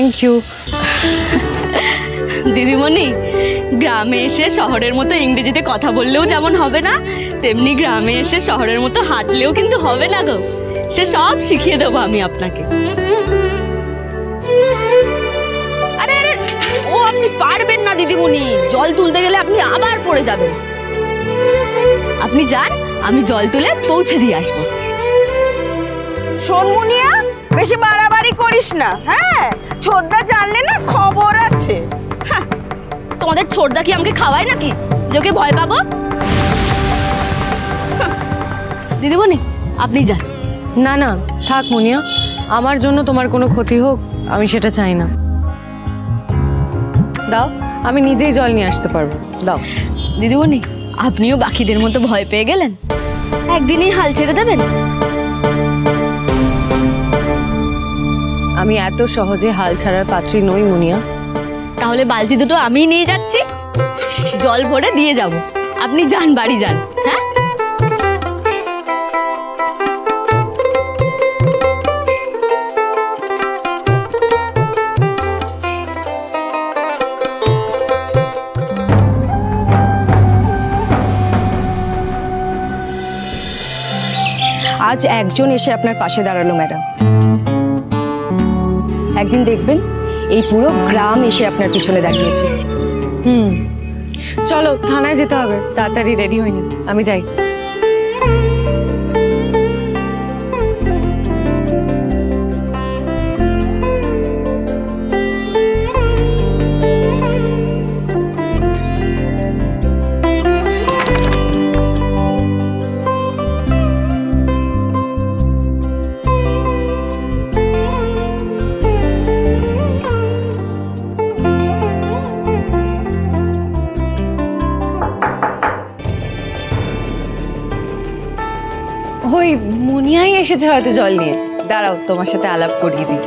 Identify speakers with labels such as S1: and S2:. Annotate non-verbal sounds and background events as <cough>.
S1: Thank you <laughs>
S2: দিদিমণি, গ্রামে এসে শহরের মতো ইংরেজিতে কথা বললেও যেমন হবে না, তেমনি গ্রামে এসে শহরের মতো হাঁটলেও কিন্তু হবে না গো। সে সব শিখিয়ে দেবো আমি আপনাকে। আরে আরে, ও আপনি পারবেন না দিদিমণি। জল তুলতে গেলে আপনি আবার পড়ে যাবেন। আপনি যান, আমি জল তুলে পৌঁছে দিয়ে আসব।
S3: শোন মুনিয়া বেশি বাড়াবাড়ি করিস না হ্যাঁ? ছোদ্দা জানলে না খবর আছে।
S2: তোমাদের ছোটদা কি আমাকে খাওয়ায় নাকি? যে ওকে ভয় পাবো? দিদিমণি আপনি যান।
S1: না না থাক মুনিয়া আমার জন্য তোমার কোনো ক্ষতি হোক আমি সেটা চাই না। দাও আমি নিজেই জল নিয়ে আসতে পারব। দাও।
S2: দিদিমণি আপনিও বাকিদের মতো ভয় পেয়ে গেলেন? একদিনই হাল ছেড়ে দেবেন?
S1: আমি এত সহজে হাল ছাড়ার পাত্রী নই মুনিয়া।
S2: তাহলে বালতি দুটো আমিই নিয়ে যাচ্ছি। জল ভরে দিয়ে যাব। আপনি যান বাড়ি যান হ্যাঁ?
S4: আজ একজন এসে আপনার পাশে দাঁড়াল ম্যাডাম। একদিন দেখবেন এই পুরো গ্রাম এসে আপনার পিছনে দাঁড়িয়েছে।
S1: হুম। চলো, থানায় যেতে হবে। তাড়াতাড়ি রেডি হয়নি আমি যাই। ওই মুনিয়াই এসেছে হয়তো জল নিয়ে। দাঁড়াও তোমার সাথে আলাপ করিয়ে দিই।